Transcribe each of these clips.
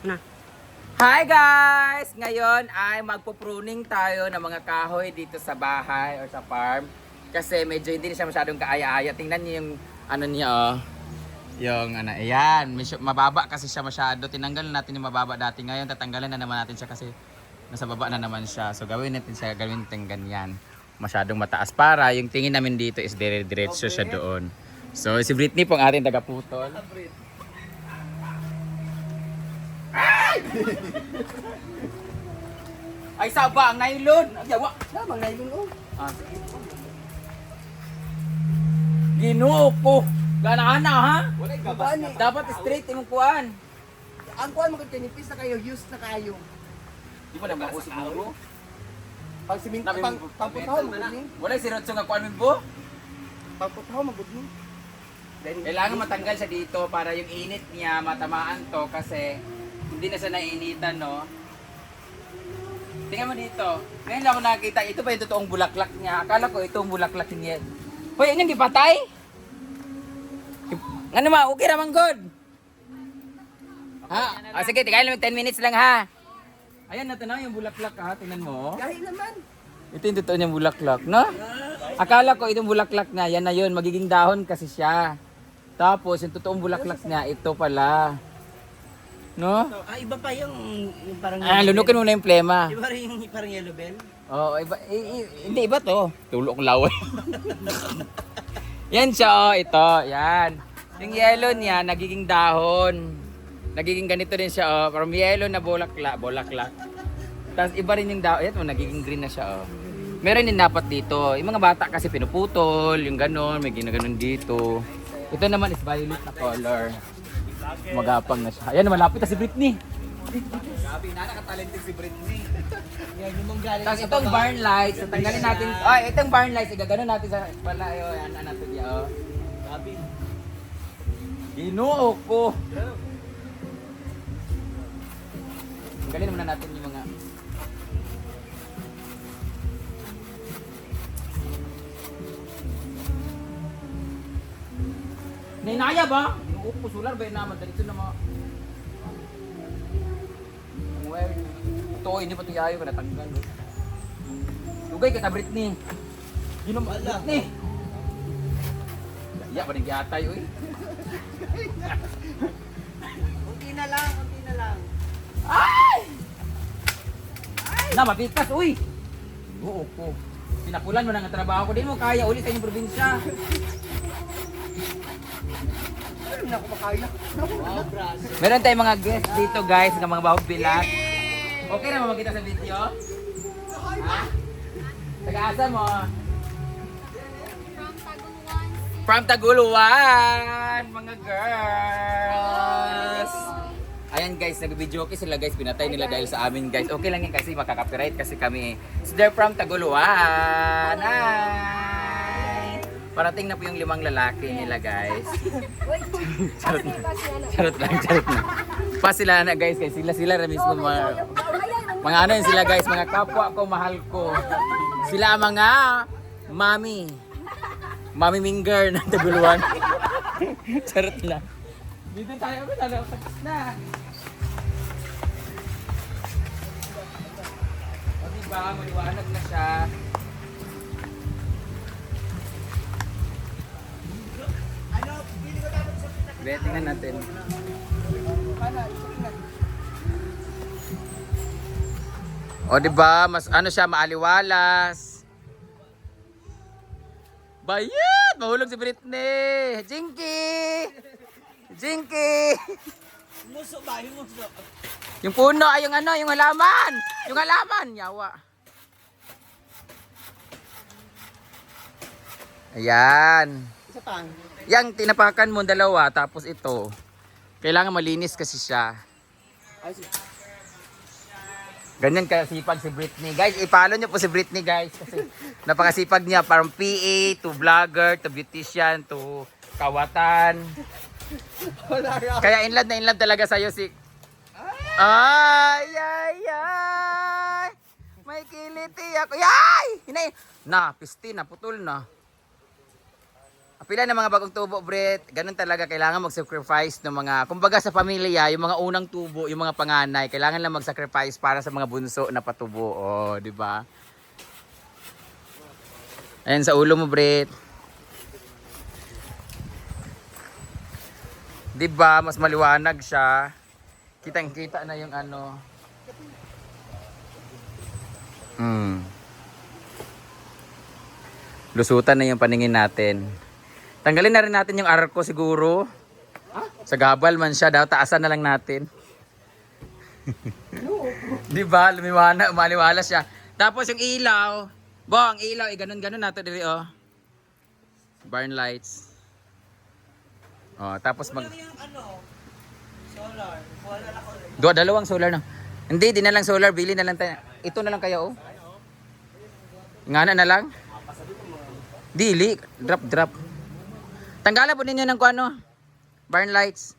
Na. Hi guys! Ngayon ay magpo-pruning tayo ng mga kahoy dito sa bahay or sa farm. Kasi medyo hindi na siya masyadong kaaya-aya. Tingnan niyo yung ano niya oh. Yung ano, ayan. Medyo mababa kasi siya masyado. Tinanggal natin yung mababa dati. Ngayon tatanggalan na naman natin siya kasi nasa baba na naman siya. So gawin natin siya, gawin natin ganyan. Masyadong mataas para yung tingin namin dito is dire-diretso siya doon. So si Britney pong ating tagaputol. Ay saba ang nylon. Ay yawa. Tama, ngayon oh. Ah. Ginoo ko. Gana-ana ha? Wala gabas na. Dapat straight imong kuan. Ang kuhan mo kay nipis na kayo, use na kayo. Di ba naman ako siguro? Pag Nabi- pang pangputaw mo ni. Wala si Rotso nga kuan mo Pangputaw mo gud ni. Kailangan matanggal siya dito para yung init niya matamaan to kasi hindi na siya nainitan, no? Tingnan mo dito. Ngayon lang ako nakakita, ito pa yung totoong bulaklak niya. Akala ko itong bulaklak niya. Hoy, ano yung gipatay? Ano ma, okay naman good. Ha? Ah, sige, tingnan lang 10 minutes lang ha. Ayan, natanaw yung bulaklak ha. Tingnan mo. Dahil naman. Ito yung totoo niyang bulaklak, no? Akala ko itong bulaklak na, yan na yun, magiging dahon kasi siya. Tapos, yung totoong bulaklak niya, ito pala. No? Ah, iba pa yung, yung parang... Ah, lunukin mo na yung plema. Iba rin yung parang yellow bell. Oo, iba, i- i- hindi iba to. Tulok ng laway. yan siya, oh, ito, yan. Yung yellow niya, nagiging dahon. Nagiging ganito din siya, oh. From yellow na bulaklak, bulaklak. Tapos iba rin yung dahon, yan, oh, nagiging green na siya, oh. Meron din dapat dito. Yung mga bata kasi pinuputol, yung ganon, may ginaganon dito. Ito naman is violet na color. Magapang na siya. Ayan, malapit na si Britney. Grabe, nakaka-talented si Britney. Yan, yung mong galing Tapos itong barn lights, so tanggalin natin. Ay, itong barn lights, igagano natin sa palayo. Yan, ano natin yan. Oh. Grabe. Ginoo ko. Tanggalin muna natin yung mga... Nainaya ba? Ginoo ko, solar ba naman? Dito na mga... Well, ito, hindi pa ito yayo ka natanggal. Lugay ka ka, Britney. Ginoo mo, Wala. Britney. Iya pa rin yatay, uy. Kunti na lang, kunti na lang. Ay! Na, mapitas, uy! Oo ko. Pinapulan mo na ang trabaho ko. Di mo kaya ulit sa inyong probinsya. Na ako makaya. Meron tayong mga guests dito, guys, ng mga bahog bilat. Okay na mo makita sa video? Ha? Taga-asa mo? From Taguluan, mga girls. Ayan guys, nag-video okay sila guys, pinatay nila dahil sa amin guys. Okay lang yan kasi makaka-copyright kasi kami. So they're from Taguluan. Hi! Parating na po yung limang lalaki nila guys. charot lang. Charot lang, charot lang. Pa sila na guys, kasi sila sila na mismo mga, mga ano yun sila guys, mga kapwa ko, mahal ko. Sila ang mga mami. Mami Minger ng Taguluan. charot lang. Dito tayo, tapos na. O diba, maliwanag na siya. Sa pinak. Be, tingnan natin. O di ba, mas ano siya maaliwalas. Bayat! Mahulog si Britney! Jinky! Jinky! Muso ba? Yung muso. Yung puno ay yung ano, yung halaman! Yung halaman! Yawa. Ayan. Isa pang. Yang tinapakan mo dalawa, tapos ito. Kailangan malinis kasi siya. Ay. Ganyan kasipag si Britney. Guys, i-follow niyo po si Britney guys. Kasi napakasipag niya. From PA to vlogger to beautician to kawatan. Kaya in love na in love talaga sa'yo si... Ay, ay, ay! May kiliti ako. Yay! Hinay! Na, pisti na, putol na. Pila ng mga bagong tubo, Brit. Ganun talaga, kailangan mag-sacrifice ng mga, kumbaga sa pamilya, yung mga unang tubo, yung mga panganay, kailangan lang mag-sacrifice para sa mga bunso na patubo. Oh, di ba? Ayan sa ulo mo, Brit. Di ba, mas maliwanag siya. Kitang-kita na yung ano. Hmm. Lusutan na yung paningin natin. Tanggalin na rin natin yung arko siguro. Sa gabal man siya, daw taasan na lang natin. Di ba? Lumiwana, umaliwala siya. Tapos yung ilaw, bo, ang ilaw, eh, ganun-ganun nato diri, oh. Barn lights. Oh, tapos mag... Yung ano, solar. Wala na ako. Dua, dalawang solar na. Hindi, di na lang solar, bili na lang tayo. Ito na lang kayo, oh. Ngana na lang? Dili, drop, drop. Tanggalan po ninyo ng kung ano, barn lights.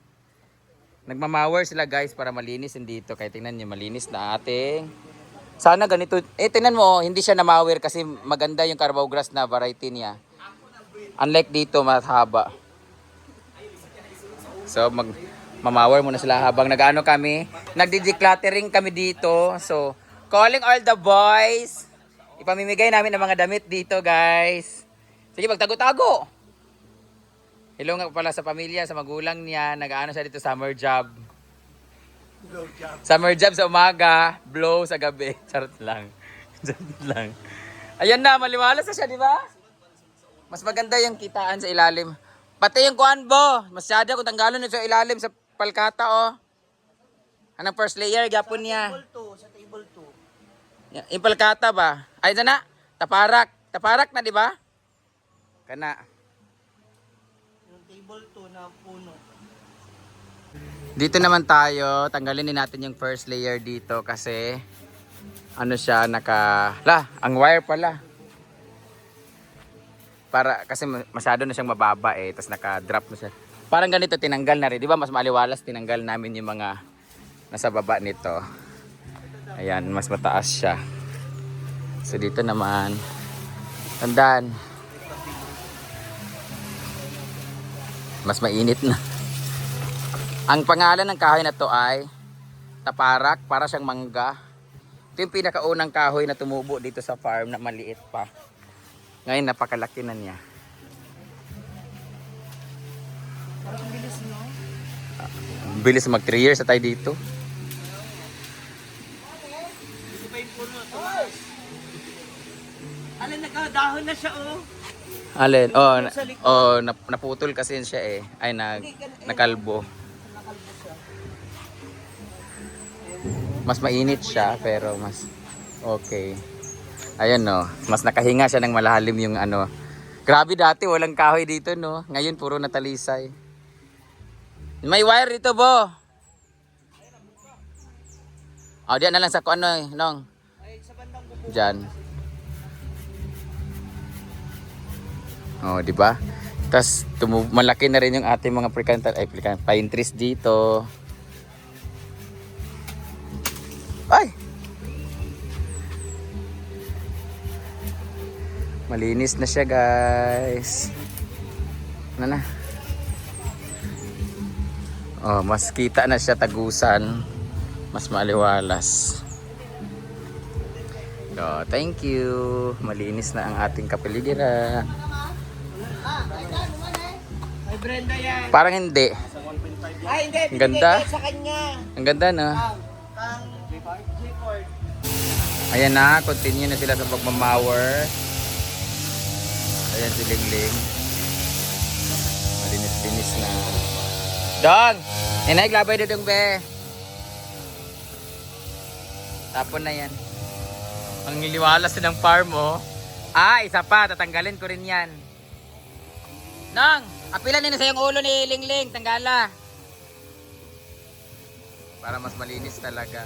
Nagmamawer sila guys para malinis din dito. Kaya tingnan nyo, malinis na ating... Sana ganito. Eh, tingnan mo, oh, hindi siya namawer kasi maganda yung carabao grass na variety niya. Unlike dito, mas haba. So, mag mamawer muna sila habang nag-ano kami. Nagdi-decluttering kami dito. So, calling all the boys. Ipamimigay namin ng mga damit dito, guys. Sige, magtago-tago. Hello nga pala sa pamilya, sa magulang niya. Nag-ano siya dito, summer job. Summer job sa umaga, blow sa gabi. Charot lang. Charot lang. Ayan na, maliwalas na siya, di ba? Mas maganda yung kitaan sa ilalim. Pati yung kuan bo, masyado kung tanggalon sa ilalim sa palkata oh. Anong first layer gapon niya? Table 2, sa table 2. Ya, Yung palkata ba? Ay na taparak. Taparak na di ba? Kana. Table 2 na puno. Dito naman tayo, tanggalin din natin yung first layer dito kasi ano siya naka la, ang wire pala. Para kasi masyado na siyang mababa eh, tapos naka-drop na siya. Parang ganito tinanggal na rin, 'di ba? Mas maliwalas tinanggal namin yung mga nasa baba nito. Ayan, mas mataas siya. So dito naman tandaan. Mas mainit na. Ang pangalan ng kahoy na to ay taparak para siyang mangga. Ito yung pinakaunang kahoy na tumubo dito sa farm na maliit pa. Ngayon napakalaki na niya. Parang bilis, no? Ang Bilis mag 3 years na tayo dito. Alin, nagkadahon na siya, oh. Alin? Oh, na, oh nap- naputol kasi siya eh. Ay, nag, nakalbo. Mas mainit siya pero mas okay. Ayan no, mas nakahinga siya ng malalim yung ano. Grabe dati walang kahoy dito no. Ngayon puro natalisay. May wire dito bo. Oh, diyan na lang sa ano eh, nong. Diyan. Oh, di ba? Tumu- malaki na rin yung ating mga precantal ay precan- pine trees dito. Ay. Malinis na siya, guys. Ano na? Oh, mas kita na siya tagusan. Mas maliwalas. So, thank you. Malinis na ang ating kapaligiran. Brenda yan. Parang hindi. Ay, hindi. Ang ganda. sa kanya. Ang ganda, no? Ang, ang G-Ford. Ayan na, continue na sila sa pagmamawer. Ayan si Lingling. Malinis-linis na. Dong! Inay, glabay na dong, be. Tapon na yan. Ang niliwalas ng farm, oh. Ah, isa pa. Tatanggalin ko rin yan. Nang! Apilan na sa yung ulo ni Lingling. Tanggala. Para mas malinis talaga.